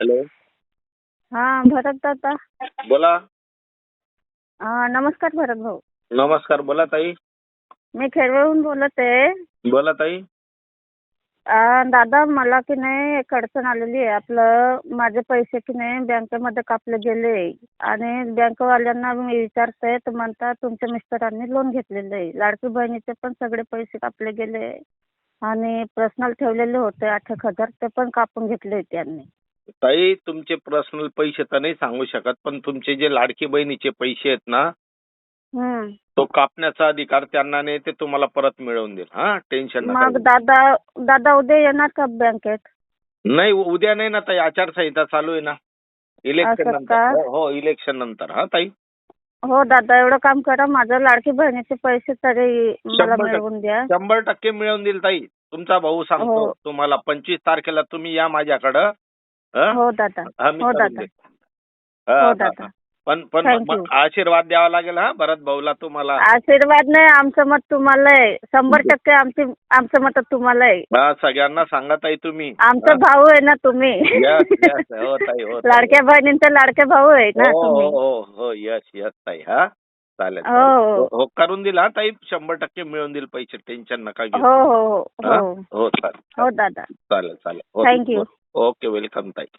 Hello. हा भरत दादा. बोला. हा, नमस्कार भरत भाऊ. नमस्कार बोला ताई. मी खेडवळून बोलत आहे. बोला ताई. आ, दादा मला की नाही एक अडचण आलेली आहे. आपलं माझे पैसे की नाही बँकेमध्ये कापले गेले. आणि बँकवाल्यांना मी विचारते तर म्हणतात तुमच्या मिस्टरांनी लोन घेतलेलं आहे. लाडकी बहिणीचे पण सगळे पैसे कापले गेले. आणि पर्सनल ठेवलेले होते आठ एक हजार ते पण कापून घेतले त्यांनी. ताई तुमचे पर्सनल पैसे तर नाही सांगू शकत पण तुमचे जे लाडकी बहिणीचे पैसे आहेत ना हम्म. तो कापण्याचा अधिकार त्यांना नाही ते तुम्हाला परत मिळवून देईल हा टेन्शन नका मग घेऊ. दादा दादा उद्या येणार का बँकेत नाही उद्या नाही ना ताई आचारसंहिता चालू आहे ना इलेक्शन असं नंतर का? हो, हो इलेक्शन नंतर हा ताई हो दादा एवढं काम करा माझ्या लाडकी बहिणीचे पैसे तरी मला शंभर टक्के. मिळवून द्या शंभर टक्के मिळवून देईल ताई तुमचा भाऊ सांगतो हो. तुम्हाला पंचवीस तारखेला तुम्ही या माझ्याकडं हं? हो दादा. हा, दादा. पण पण आशीर्वाद द्यावा लागेल हा? भरत भाऊला तुम्हाला. आशीर्वाद नाही आमचं मत तुम्हाला आहे. शंभर टक्के आमची आमचं मत तुम्हाला आहे. सगळ्यांना सांगा ताई तुम्ही. आमचा भाऊ आहे ना तुम्ही. यस यस हो. लाडक्या बहिणींचे लाडके भाऊ आहे ना हो तुम्ही. हो हो. यस यस ताई. हा? चालेल हो, करून दिला हा ताई? शंभर टक्के मिळून देईल पैसे. टेन्शन नका घेऊ. हो हो हो. हा? चालेल हो दादा. चालेल चालेल. हो, Okay, welcome. Bye.